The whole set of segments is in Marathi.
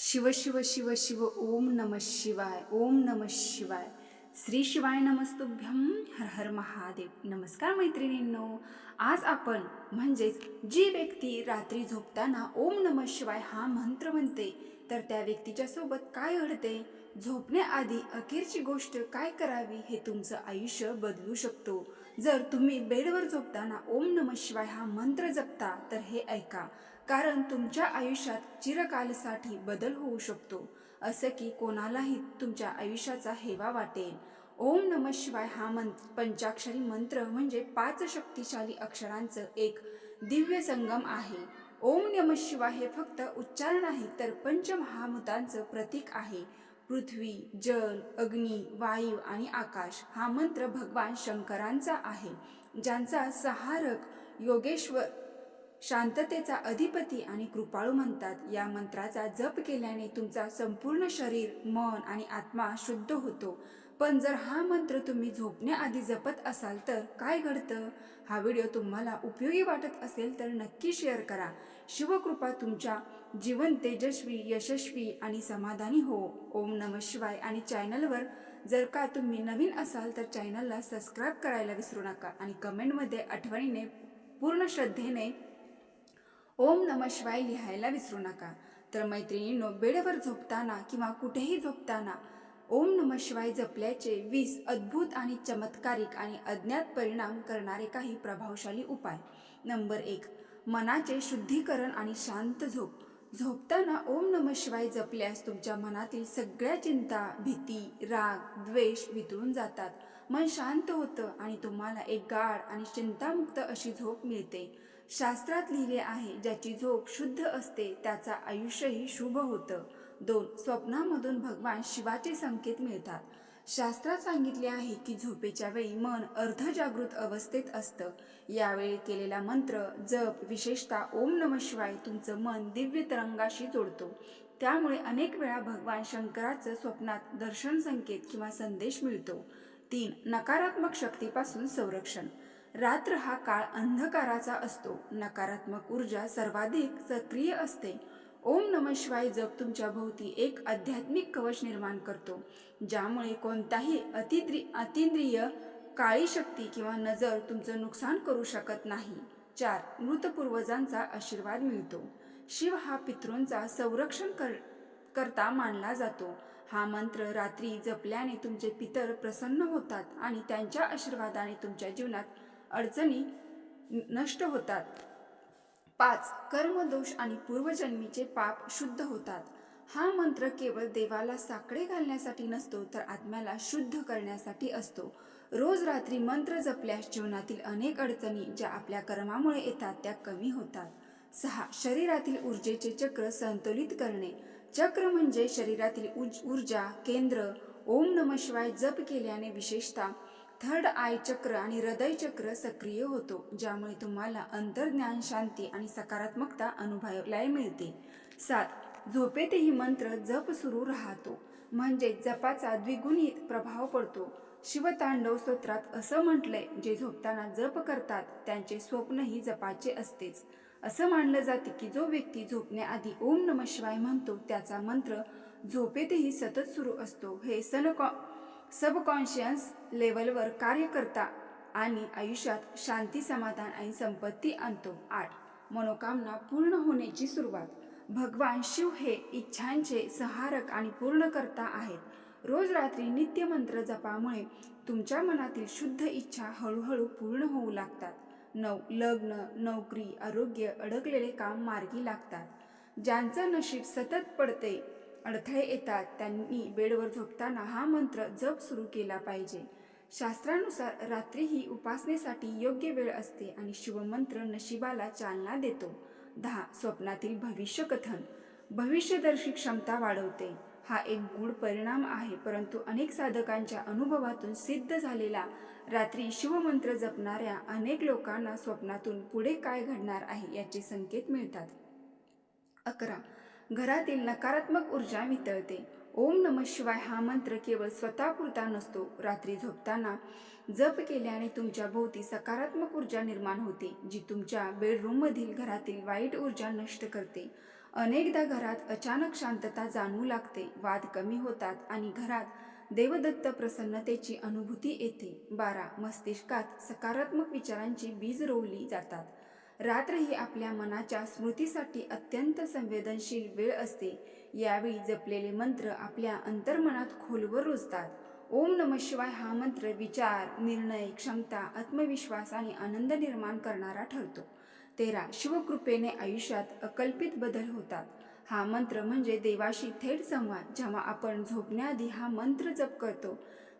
शिव शिव शिव शिव ओम नम शिवाय ओम नम शिवाय. श्री शिवाय नमस्तुभ्यम हर हर महादेव. नमस्कार मैत्रिणींनो आज आपण म्हणजेच जी व्यक्ती रात्री झोपताना ओम नम शिवाय हा मंत्र म्हणते तर त्या व्यक्तीच्या सोबत काय घडते? झोपण्याआधी अखेरची गोष्ट काय करावी हे तुमचं आयुष्य बदलू शकतो. जर तुम्ही बेडवर झोपताना ओम नम शिवाय हा मंत्र जपता तर हे ऐका. कारण तुमच्या आयुष्यात चिरकालसाठी बदल होऊ शकतो असं की कोणालाही तुमच्या आयुष्याचा हेवा वाटेल. ओम नम शिवाय हा मंत्र पंचाक्षरी मंत्र म्हणजे पाच शक्तिशाली अक्षरांचं एक दिव्य संगम आहे. ओम नम शिवाय हे फक्त उच्चारण आहे तर पंचमहाभूतांचं प्रतीक आहे. पृथ्वी जल अग्नी वायू आणि आकाश हा मंत्र भगवान शंकरांचा आहे ज्यांचा सहारक योगेश्वर शांततेचा अधिपती आणि कृपाळू म्हणतात. या मंत्राचा जप केल्याने तुमचा संपूर्ण शरीर मन आणि आत्मा शुद्ध होतो. पण जर हा मंत्र तुम्ही झोपण्याआधी जपत असाल तर काय घडतं? हा व्हिडिओ तुम्हाला उपयोगी वाटत असेल तर नक्की शेअर करा. शिवकृपा तुमच्या जीवन तेजस्वी यशस्वी आणि समाधानी हो. ओम नम शिवाय आणि चॅनलवर जर का तुम्ही नवीन असाल तर चॅनलला सबस्क्राईब करायला विसरू नका आणि कमेंटमध्ये आठवणीने पूर्ण श्रद्धेने ओम नम शिवाय लिहायला विसरू नका. तर मैत्रिणींनो बेडवर झोपताना किंवा कुठेही झोपताना ओम नम शिवाय जपल्याचे वीस अद्भुत आणि चमत्कारिक आणि अज्ञात परिणाम करणारे काही प्रभावशाली उपाय. नंबर एक मनाचे शुद्धीकरण आणि शांत झोप. झोपताना ओम नम शिवाय जपल्यास तुमच्या मनातील सगळ्या चिंता भीती राग द्वेष वितळून जातात. मन शांत होतं आणि तुम्हाला एक गाढ आणि चिंतामुक्त अशी झोप मिळते. शास्त्रात लिहिले आहे ज्याची झोप शुद्ध असते त्याचा आयुष्यही शुभ होतं. दोन स्वप्नामधून भगवान शिवाचे संकेत मिळतात. शास्त्रात सांगितले आहे की झोपेच्या वेळी मन अर्धजागृत अवस्थेत असतं. यावेळी केलेला मंत्र जप विशेषतः ओम नम शिवाय तुमचं मन दिव्य तरंगाशी जोडतो. त्यामुळे अनेक वेळा भगवान शंकराचं स्वप्नात दर्शन संकेत किंवा संदेश मिळतो. तीन नकारात्मक शक्तीपासून संरक्षण. रात्र हा काळ अंधकाराचा असतो. नकारात्मक ऊर्जा सर्वाधिक सक्रिय असते. ओम नम शिवाय जप तुमच्या भोवती एक आध्यात्मिक कवच निर्माण करतो. ज्यामुळे कोणताही अतिद्रि अतिंद्रिय काळी शक्ती किंवा नजर तुमचं नुकसान करू शकत नाही. चार मृत पूर्वजांचा आशीर्वाद मिळतो. शिव हा पितृंचा संरक्षण कर करता मानला जातो. हा मंत्र रात्री जपल्याने तुमचे पितर प्रसन्न होतात आणि त्यांच्या आशीर्वादाने तुमच्या जीवनात अडचणी नष्ट होतात. पाच कर्मदोष आणि पूर्वजन्मीचे पाप शुद्ध होतात. हा मंत्र केवळ देवाला साकडे घालण्यासाठी नसतो तर आत्म्याला शुद्ध करण्यासाठी असतो. रोज रात्री मंत्र जपल्यास जीवनातील अनेक अडचणी ज्या आपल्या कर्मामुळे येतात त्या कमी होतात. सहा शरीरातील ऊर्जेचे चक्र संतुलित करणे. चक्र म्हणजे शरीरातील उज ऊर्जा केंद्र. ओम नम शिवाय जप केल्याने विशेषतः थर्ड आय चक्र आणि हृदय चक्र सक्रिय होतो ज्यामुळे तुम्हाला अंतर्ज्ञान शांती आणि सकारात्मकता अनुभवायला मिळते. सात झोपेतही मंत्र जप सुरू राहतो. म्हणजे जपाचा द्विगुणित प्रभाव पडतो. शिवतांडव स्तोत्रात असं म्हटलंय जे झोपताना जप करतात त्यांचे स्वप्नही जपाचे असतेच. असं मानलं जाते की जो व्यक्ती झोपण्याआधी ओम नम शिवाय म्हणतो त्याचा मंत्र झोपेतही सतत सुरू असतो हे सनकॉ सबकॉन्शियस लेवलवर कार्य करता आणि आयुष्यात शांती समाधान आणि संपत्ती आणतो. आठ. मनोकामना पूर्ण होण्याची सुरुवात. भगवान शिव हे इच्छांचे सहारक आणि पूर्णकर्ता आहेत. रोज रात्री नित्यमंत्र जपामुळे तुमच्या मनातील शुद्ध इच्छा हळूहळू पूर्ण होऊ लागतात. नऊ. लग्न नोकरी आरोग्य अडकलेले काम मार्गी लागतात. ज्यांचं नशीब सतत पडते अडथळे येतात त्यांनी बेडवर झोपताना हा मंत्र जप सुरू केला पाहिजे. शास्त्रानुसार रात्री ही उपासनेसाठी योग्य वेळ असते आणि शिवमंत्र नशिबाला चालना देतो. दहा. स्वप्नातील भविष्य कथन. भविष्यदर्शी क्षमता वाढवते. हा एक गूढ परिणाम आहे परंतु अनेक साधकांच्या अनुभवातून सिद्ध झालेला रात्री शिवमंत्र जपणाऱ्या अनेक लोकांना स्वप्नातून पुढे काय घडणार आहे याचे संकेत मिळतात. अकरा. घरातील नकारात्मक ऊर्जा वितळते ओम नम शिवाय हा मंत्र केवळ स्वतःपुरता नसतो. रात्री झोपताना जप केल्याने तुमच्या भोवती सकारात्मक ऊर्जा निर्माण होते जी तुमच्या बेडरूममधील घरातील वाईट ऊर्जा नष्ट करते. अनेकदा घरात अचानक शांतता जाणवू लागते वाद कमी होतात आणि घरात देवदत्त प्रसन्नतेची अनुभूती येते. बारा मस्तिष्कात सकारात्मक विचारांची बीज रोवली जातात. रात्र ही आपल्या मनाच्या स्मृतीसाठी अत्यंत संवेदनशील वेळ असते. यावेळी जपलेले मंत्र आपल्या अंतर्मनात खोलवर रुजतात. ओम नम शिवाय हा मंत्र विचार निर्णय क्षमता आत्मविश्वास आणि आनंद निर्माण करणारा ठरतो. तेरा शिवकृपेने आयुष्यात अकल्पित बदल होतात. हा मंत्र म्हणजे देवाशी थेट संवाद जेव्हा आपण झोपण्याआधी हा मंत्र जप करतो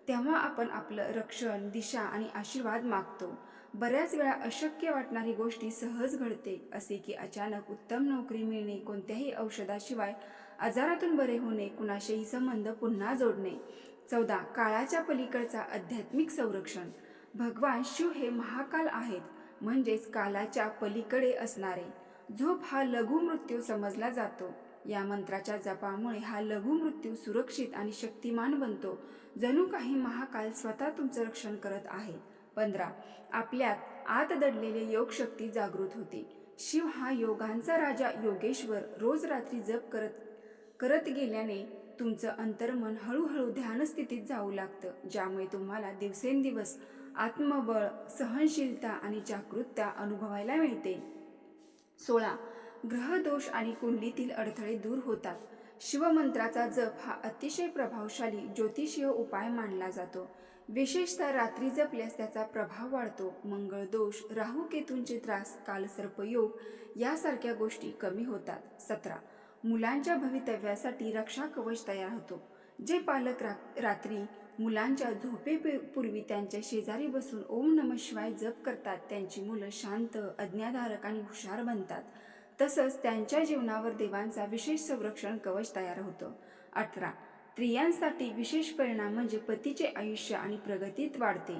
तेव्हा आपण आपलं रक्षण दिशा आणि आशीर्वाद मागतो. बऱ्याच वेळा अशक्य वाटणारी गोष्टी सहज घडते असे की अचानक उत्तम नोकरी मिळणे कोणत्याही औषधाशिवाय आजारातून बरे होणे कुणाशीही संबंध पुन्हा जोडणे. चौदा काळाच्या पलीकडचा आध्यात्मिक संरक्षण. भगवान शिव हे महाकाल आहेत म्हणजेच कालाच्या पलीकडे असणारे. झोप हा लघु मृत्यू समजला जातो. या मंत्राच्या जपामुळे हा लघु मृत्यू सुरक्षित आणि शक्तिमान बनतो. जणू काही महाकाल स्वतः तुमचं रक्षण करत आहे पंधरा. आपल्यात आत दडलेले योगशक्ती जागृत होते. शिव हा योगांचा राजा योगेश्वर रोज रात्री जप करत करत गेल्याने तुमचं अंतर्मन हळूहळू ध्यानस्थितीत जाऊ लागतं ज्यामुळे तुम्हाला दिवसेंदिवस आत्मबळ सहनशीलता आणि जागृतता अनुभवायला मिळते. सोळा. ग्रहदोष आणि कुंडलीतील अडथळे दूर होतात. शिवमंत्राचा जप हा अतिशय प्रभावशाली ज्योतिषीय उपाय मानला जातो. विशेषतः रात्री जपल्यास त्याचा प्रभाव वाढतो मंगळ दोष राहू केतूंचे त्रास कालसर्पयोग यासारख्या गोष्टी कमी होतात. सतरा. मुलांच्या भवितव्यासाठी रक्षा कवच तयार होतो. जे पालक रा रात्री मुलांच्या झोपेपूर्वी त्यांच्या शेजारी बसून ओम नम शिवाय जप करतात त्यांची मुलं शांत अज्ञाधारक आणि हुशार बनतात. तसंच त्यांच्या जीवनावर देवांचा विशेष संरक्षण कवच तयार होतं. अठरा. स्त्रियांसाठी विशेष परिणाम म्हणजे पतीचे आयुष्य आणि प्रगतीत वाढते.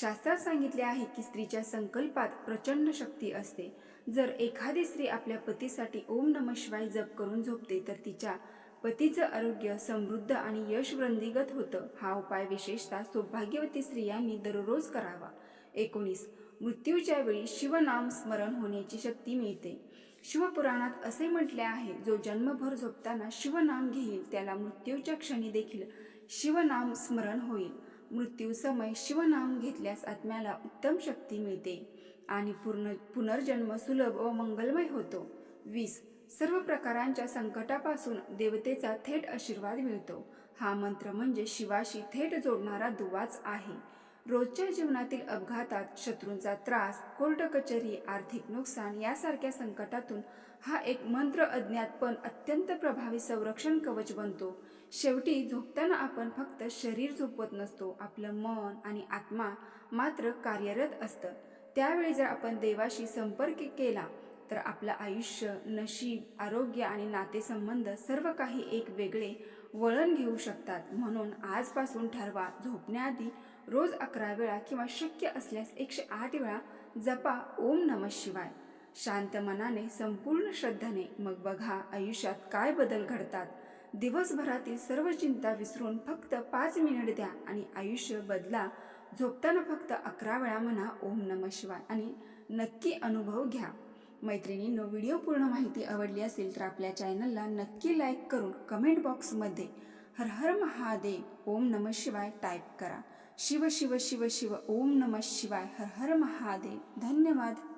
शास्त्रात सांगितले आहे की स्त्रीच्या संकल्पात प्रचंड शक्ती असते. जर एखादी स्त्री आपल्या पतीसाठी ओम नम शिवाय जप करून झोपते तर तिच्या पतीचं आरोग्य समृद्ध आणि यश वृंदिगत होतं. हा उपाय विशेषतः सौभाग्यवती स्त्रियांनी दररोज करावा. एकोणीस. मृत्यूच्या वेळी शिवनाम स्मरण होण्याची शक्ती मिळते. शिवपुराणात असे म्हटले आहे जो जन्मभर झोपताना शिवनाम घेईल त्याला मृत्यूच्या क्षणी देखील शिवनाम स्मरण होईल. मृत्यूसमय शिवनाम घेतल्यास आत्म्याला उत्तम शक्ती मिळते आणि पूर्ण पुनर्जन्म सुलभ व मंगलमय होतो. वीस. सर्व प्रकारांच्या संकटापासून देवतेचा थेट आशीर्वाद मिळतो. हा मंत्र म्हणजे शिवाशी थेट जोडणारा दुवाच आहे. रोजच्या जीवनातील अपघातात शत्रूंचा त्रास कोर्ट कचेरी आर्थिक नुकसान यासारख्या संकटातून हा एक मंत्र अज्ञात पण अत्यंत प्रभावी संरक्षण कवच बनतो. शेवटी झोपताना आपण फक्त शरीर झोपवत नसतो आपलं मन आणि आत्मा मात्र कार्यरत असतं. त्यावेळी जर आपण देवाशी संपर्क केला तर आपलं आयुष्य नशीब आरोग्य आणि नातेसंबंध सर्व काही एक वेगळे वळण घेऊ शकतात. म्हणून आजपासून ठरवा झोपण्याआधी रोज अकरा वेळा किंवा शक्य असल्यास एकशे आठ वेळा जपा ओम नम शिवाय. शांत मनाने संपूर्ण श्रद्धाने मग बघा आयुष्यात काय बदल घडतात. दिवसभरातील सर्व चिंता विसरून फक्त पाच मिनिट द्या आणि आयुष्य बदला. झोपताना फक्त अकरा वेळा म्हणा ओम नम शिवाय आणि नक्की अनुभव घ्या. मैत्रिणींनो व्हिडिओ पूर्ण माहिती आवडली असेल तर आपल्या चॅनलला नक्की लाईक करून कमेंट बॉक्समध्ये हर हर महादेव ओम नम शिवाय टाईप करा. शिव शिव शिव शिव ओम नमः शिवाय हर हर महादेव धन्यवाद.